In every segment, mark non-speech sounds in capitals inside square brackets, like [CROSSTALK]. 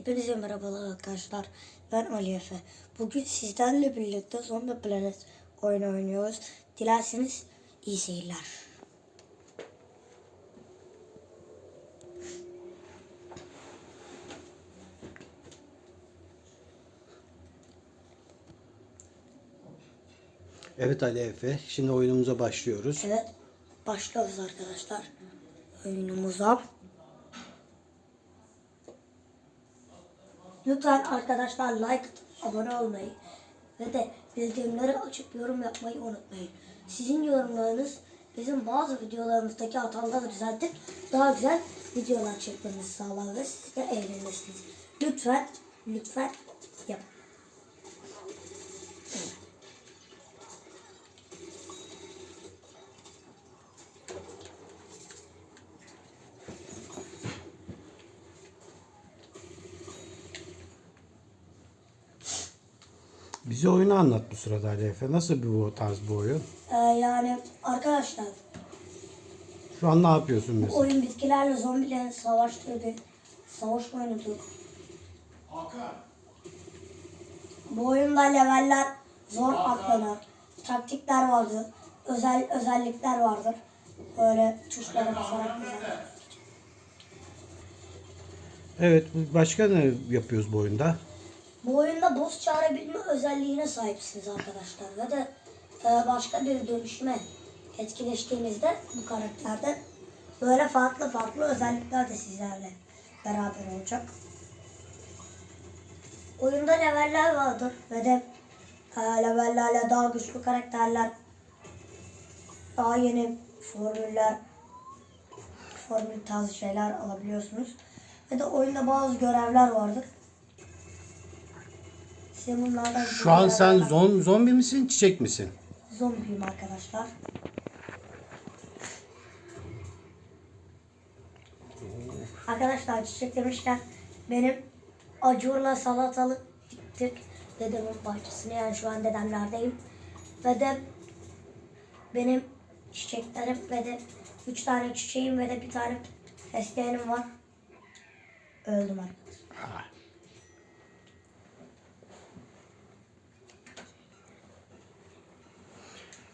Hepinize merhabalar arkadaşlar. Ben Ali Efe. Bugün sizlerle birlikte Zombie Planet oyunu oynuyoruz. Dilerseniz iyi seyirler. Evet Ali Efe, şimdi oyunumuza başlıyoruz. Evet, başlıyoruz arkadaşlar oyunumuza. Lütfen arkadaşlar like atıp abone olmayı ve de bildirimleri açıp yorum yapmayı unutmayın. Sizin yorumlarınız bizim bazı videolarımızdaki hataları düzeltip daha güzel videolar çekmemizi sağlar ve siz de eğlenirsiniz. Lütfen, lütfen yapın. Bize oyunu anlat bu sırada Ali Efe. Nasıl bir bu tarz bu oyun? Ee, yani arkadaşlar Şu an ne yapıyorsun Bu mesela? oyun bitkilerle zombilerin savaştığı bir savaş oyunudur. Bu oyunda leveller zor atlanır. Taktikler vardır. Özel özellikler vardır. Böyle tuşlara basarak güzel. Evet, başka ne yapıyoruz bu oyunda? Bu oyunda boss çağırabilme özelliğine sahipsiniz arkadaşlar. Ve de başka bir dönüşme etkileştiğinizde bu karakterde böyle farklı farklı özellikler de sizlerle beraber olacak. Oyunda leveller vardır ve de e, levellerle daha güçlü karakterler, daha yeni formüller, formül tarzı şeyler alabiliyorsunuz. Ve de oyunda bazı görevler vardır. Bunlardan Şu an sen zom, zombi misin, çiçek misin? zombiyim arkadaşlar. Arkadaşlar çiçek demişken benim acurla salatalık diktik dedemin bahçesine yani şu an dedemlerdeyim. Ve de benim çiçeklerim ve de üç tane çiçeğim ve de bir tane fesleğenim var. Öldüm arkadaşlar.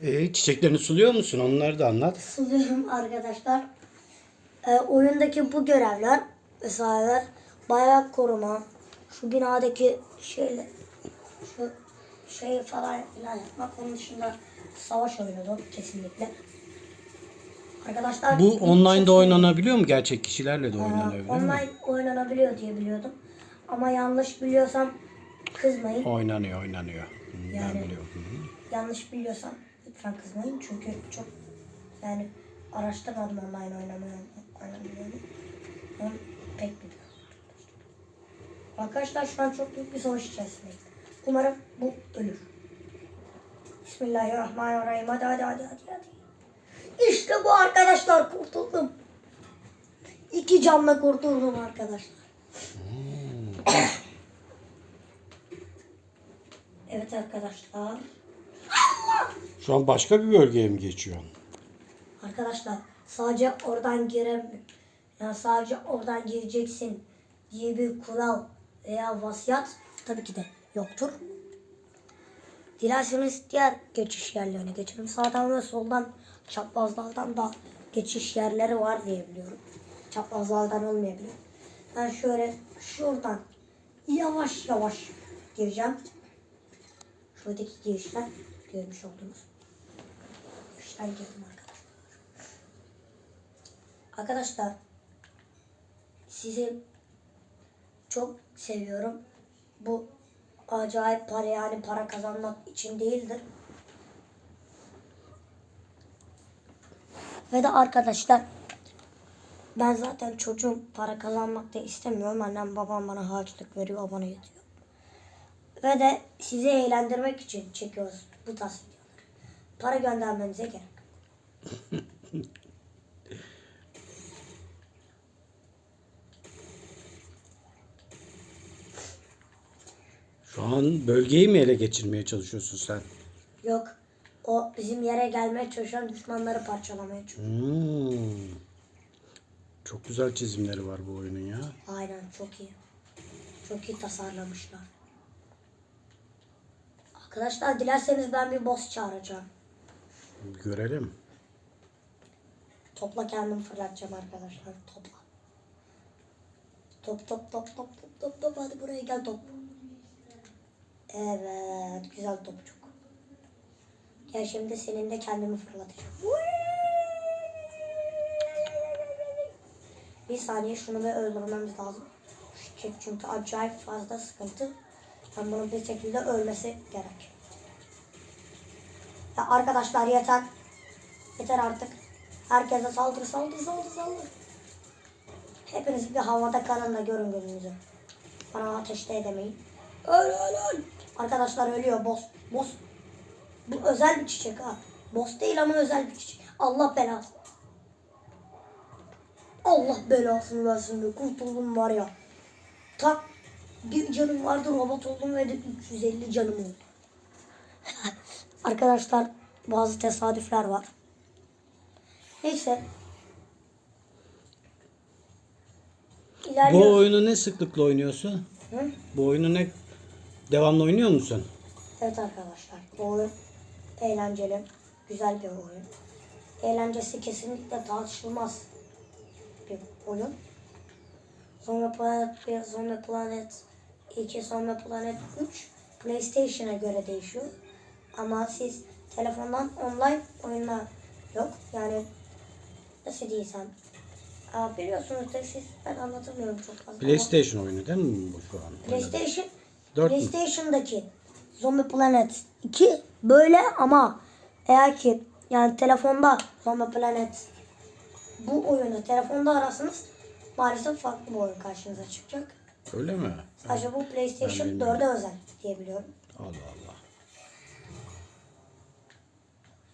Ee, çiçeklerini suluyor musun? Onları da anlat. Suluyorum arkadaşlar. Ee, oyundaki bu görevler vesaireler bayrak koruma, şu binadaki şeyle şu şey falan filan yapmak. Onun dışında savaş oyunu kesinlikle. Arkadaşlar Bu online'da şey- oynanabiliyor mu? Gerçek kişilerle de oynanabiliyor mu? online oynanabiliyor diye biliyordum. Ama yanlış biliyorsam kızmayın. Oynanıyor, oynanıyor. Ben Yani- biliyorum. Hı hı. Yanlış biliyorsam kızmayın. Çünkü çok yani araştırmadım online oynamayı. oynamayı. Onu pek biliyorum. Arkadaşlar şu an çok büyük bir savaş içerisindeyim. Umarım bu ölür. Bismillahirrahmanirrahim. Hadi hadi hadi hadi. hadi. İşte bu arkadaşlar kurtuldum. İki canla kurtuldum arkadaşlar. evet arkadaşlar. Şu an başka bir bölgeye mi geçiyorsun? Arkadaşlar sadece oradan girem yani sadece oradan gireceksin diye bir kural veya vasiyet tabii ki de yoktur. Dilerseniz diğer geçiş yerlerine geçelim. Sağdan ve soldan çaprazlardan da geçiş yerleri var diye biliyorum. Çaprazlardan olmayabilir. Ben şöyle şuradan yavaş yavaş gireceğim. Şuradaki girişten görmüş olduğunuz girişten girdim arkadaşlar. Arkadaşlar sizi çok seviyorum. Bu acayip para yani para kazanmak için değildir. Ve de arkadaşlar ben zaten çocuğum para kazanmak da istemiyorum. Annem babam bana harçlık veriyor, bana yetiyor. Ve de sizi eğlendirmek için çekiyoruz bu videoları. Para göndermenize gerek. [LAUGHS] Şu an bölgeyi mi ele geçirmeye çalışıyorsun sen? Yok. O bizim yere gelmeye çalışan düşmanları parçalamaya çalışıyor. Hmm. Çok güzel çizimleri var bu oyunun ya. Aynen çok iyi. Çok iyi tasarlamışlar. Arkadaşlar dilerseniz ben bir boss çağıracağım. Görelim. Topla kendim fırlatacağım arkadaşlar. Topla. Top top top top top top top hadi buraya gel top. Evet güzel topçuk. Gel şimdi senin de kendimi fırlatacağım. Bir saniye şunu bir öldürmemiz lazım. Çünkü acayip fazla sıkıntı. Ben bunun bir şekilde ölmesi gerek. Ya arkadaşlar yeter. Yeter artık. Herkese saldır saldır saldır saldır. Hepiniz bir havada kalın da görün gününüzü. Bana ateşte edemeyin. Öl öl öl. Arkadaşlar ölüyor boss. Boss. Bu özel bir çiçek ha. Boss değil ama özel bir çiçek. Allah belası. Allah belasını versin be. Kurtuldum var ya. Tak bir canım vardı robot oldum ve de 350 canım oldu. [LAUGHS] Arkadaşlar bazı tesadüfler var. Neyse. Bu oyunu ne sıklıkla oynuyorsun? Hı? Bu oyunu ne devamlı oynuyor musun? Evet arkadaşlar. Bu oyun eğlenceli. Güzel bir oyun. Eğlencesi kesinlikle tartışılmaz bir oyun. Sonra Planet 1, sonra Planet 2, sonra Planet 3 PlayStation'a göre değişiyor. Ama siz telefondan online oyunlar yok. Yani nasıl diysem. Aa, biliyorsunuz da siz ben anlatamıyorum çok fazla. PlayStation oyunu değil mi bu şu an? PlayStation Dört mü? PlayStation'daki Zombie Planet 2 böyle ama eğer ki yani telefonda Zombie Planet bu oyunu telefonda arasınız maalesef farklı bir oyun karşınıza çıkacak. Öyle mi? Sadece bu PlayStation bilmiyorum. 4'e özel diyebiliyorum. Allah Allah.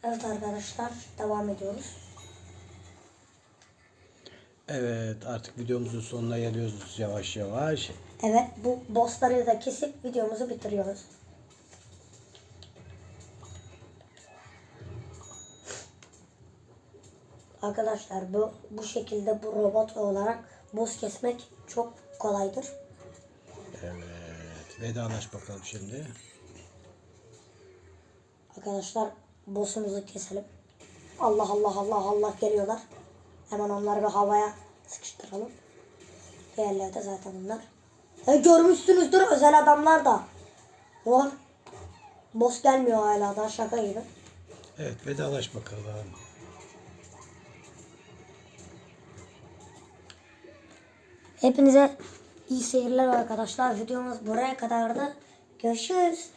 Evet arkadaşlar devam ediyoruz. Evet artık videomuzun sonuna geliyoruz yavaş yavaş. Evet bu bossları da kesip videomuzu bitiriyoruz. Arkadaşlar bu bu şekilde bu robot olarak boss kesmek çok kolaydır. Evet vedalaş bakalım şimdi. Arkadaşlar boss'umuzu keselim. Allah Allah Allah Allah geliyorlar. Hemen onları bir havaya sıkıştıralım. Diğerleri zaten bunlar. E, görmüşsünüzdür özel adamlar da. Var. Boss gelmiyor hala da şaka gibi. Evet vedalaş bakalım. Hepinize iyi seyirler arkadaşlar. Videomuz buraya kadardı. Görüşürüz.